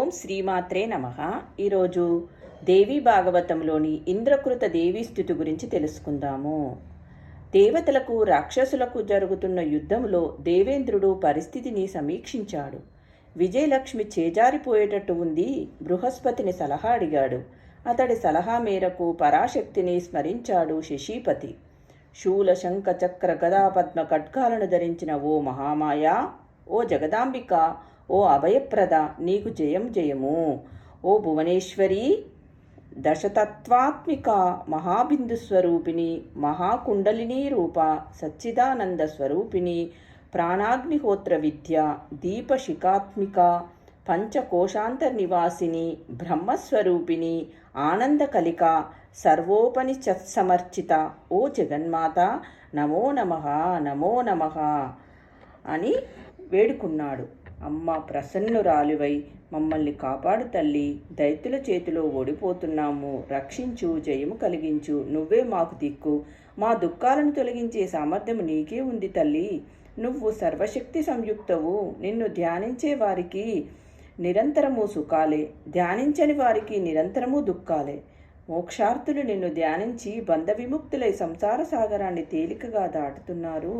ఓం శ్రీమాత్రే నమ. ఈరోజు దేవీ భాగవతంలోని ఇంద్రకృత దేవీ స్థుతి గురించి తెలుసుకుందాము. దేవతలకు రాక్షసులకు జరుగుతున్న యుద్ధంలో దేవేంద్రుడు పరిస్థితిని సమీక్షించాడు. విజయలక్ష్మి చేజారిపోయేటట్టు ఉంది. బృహస్పతిని సలహా అడిగాడు. అతడి సలహా మేరకు పరాశక్తిని స్మరించాడు శశీపతి. శూల శంఖ చక్ర గదాపద్మ ఖడ్గాలను ధరించిన ఓ మహామాయా ఓ జగదాంబిక ఓ అభయప్రద నీకు జయం జయము. ఓ భువనేశ్వరి దశతత్వాత్మిక మహాబిందు స్వరూపిణి మహాకుండలిని రూప సచ్చిదానంద స్వరూపిణి ప్రాణాగ్నిహోత్ర విద్య దీపశిఖాత్మిక పంచకోశాంతర్నివాసిని బ్రహ్మస్వరూపిణి ఆనందకలిక సర్వోపనిషత్సమర్చిత ఓ జగన్మాత నమో నమ నమో నమ అని వేడుకున్నాడు. అమ్మ ప్రసన్నురాలివై మమ్మల్ని కాపాడు తల్లి. దైత్యుల చేతిలో ఓడిపోతున్నాము. రక్షించు జయము కలిగించు. నువ్వే మాకు దిక్కు. మా దుఃఖాలను తొలగించే సామర్థ్యం నీకే ఉంది తల్లి. నువ్వు సర్వశక్తి సంయుక్తవు. నిన్ను ధ్యానించే వారికి నిరంతరము సుఖాలే. ధ్యానించని వారికి నిరంతరము దుఃఖాలే. మోక్షార్థులు నిన్ను ధ్యానించి బంధ విముక్తులై సంసార సాగరాన్ని తేలికగా దాటుతున్నారు.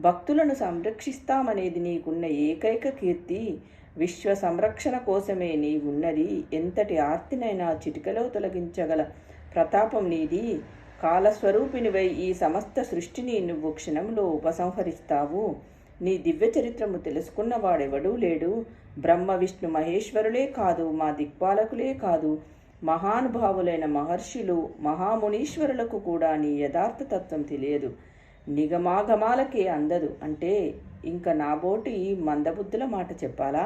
భక్తులను సంరక్షిస్తామనేది నీకున్న ఏకైక కీర్తి. విశ్వ సంరక్షణ కోసమే నీవున్నది. ఎంతటి ఆర్తినైనా చిటికలో తొలగించగల ప్రతాపం నీది. కాలస్వరూపినివై ఈ సమస్త సృష్టిని నువ్వు క్షణంలో ఉపసంహరిస్తావు. నీ దివ్య చరిత్రము తెలుసుకున్నవాడెవడూ లేడు. బ్రహ్మ విష్ణు మహేశ్వరులే కాదు మా దిక్పాలకులే కాదు. మహానుభావులైన మహర్షులు మహామునీశ్వరులకు కూడా నీ యథార్థ తత్వం తెలియదు. నిగమాగమాలకే అందదు. అంటే ఇంకా నాబోటి మందబుద్ధుల మాట చెప్పాలా?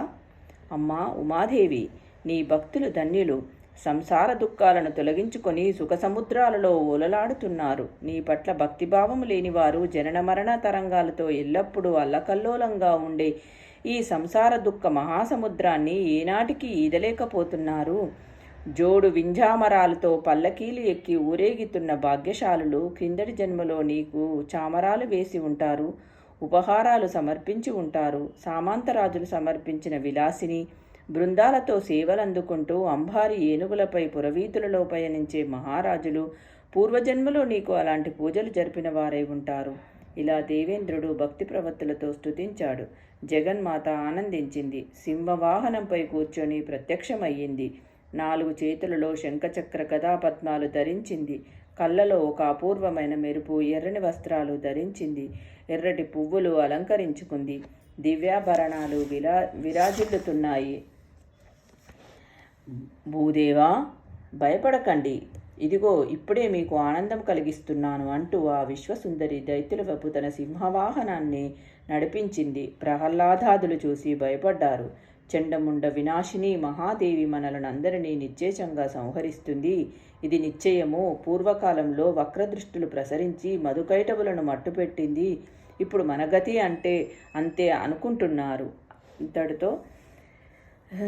అమ్మా ఉమాదేవి నీ భక్తులు ధన్యులు. సంసార దుఃఖాలను తొలగించుకొని సుఖ సముద్రాలలో ఓలలాడుతున్నారు. నీ పట్ల భక్తిభావం లేనివారు జనన మరణ తరంగాలతో ఎల్లప్పుడూ అల్లకల్లోలంగా ఉండే ఈ సంసార దుఃఖ మహాసముద్రాన్ని ఏనాటికి ఈదలేకపోతున్నారు. జోడు వింజామరాలతో పల్లకీలు ఎక్కి ఊరేగితున్న భాగ్యశాలులు క్రిందటి జన్మలో నీకు చామరాలు వేసి ఉంటారు ఉపహారాలు సమర్పించి ఉంటారు. సామంతరాజులు సమర్పించిన విలాసిని బృందాలతో సేవలందుకుంటూ అంబారి ఏనుగులపై పురవీతులలో పయనించే మహారాజులు పూర్వజన్మలో నీకు అలాంటి పూజలు జరిపిన వారై ఉంటారు. ఇలా దేవేంద్రుడు భక్తి ప్రవత్తులతో స్తుతించాడు. జగన్మాత ఆనందించింది. సింహవాహనంపై కూర్చొని ప్రత్యక్షమయ్యింది. నాలుగు చేతులలో శంఖచక్ర కథాపద్మాలు ధరించింది. కళ్ళలో ఒక అపూర్వమైన మెరుపు ఎర్రని వస్త్రాలు ధరించింది. ఎర్రటి పువ్వులు అలంకరించుకుంది. దివ్యాభరణాలు విరా విరాజిల్లుతున్నాయి. భూదేవా భయపడకండి. ఇదిగో ఇప్పుడే మీకు ఆనందం కలిగిస్తున్నాను అంటూ ఆ విశ్వసుందరి దైత్యుల వైపు తన సింహవాహనాన్ని నడిపించింది. ప్రహ్లాదాదులు చూసి భయపడ్డారు. చండముండ వినాశిని మహాదేవి మనలను అందరినీ నిశ్చేషంగా సంహరిస్తుంది. ఇది నిశ్చయము. పూర్వకాలంలో వక్రదృష్టులు ప్రసరించి మధుకైటవులను మట్టుపెట్టింది. ఇప్పుడు మనగతి అంటే అంతే అనుకుంటున్నారు. ఇంతటితో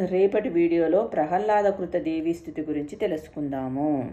రేపటి వీడియోలో ప్రహ్లాదకృత దేవీ స్థితి గురించి తెలుసుకుందాము.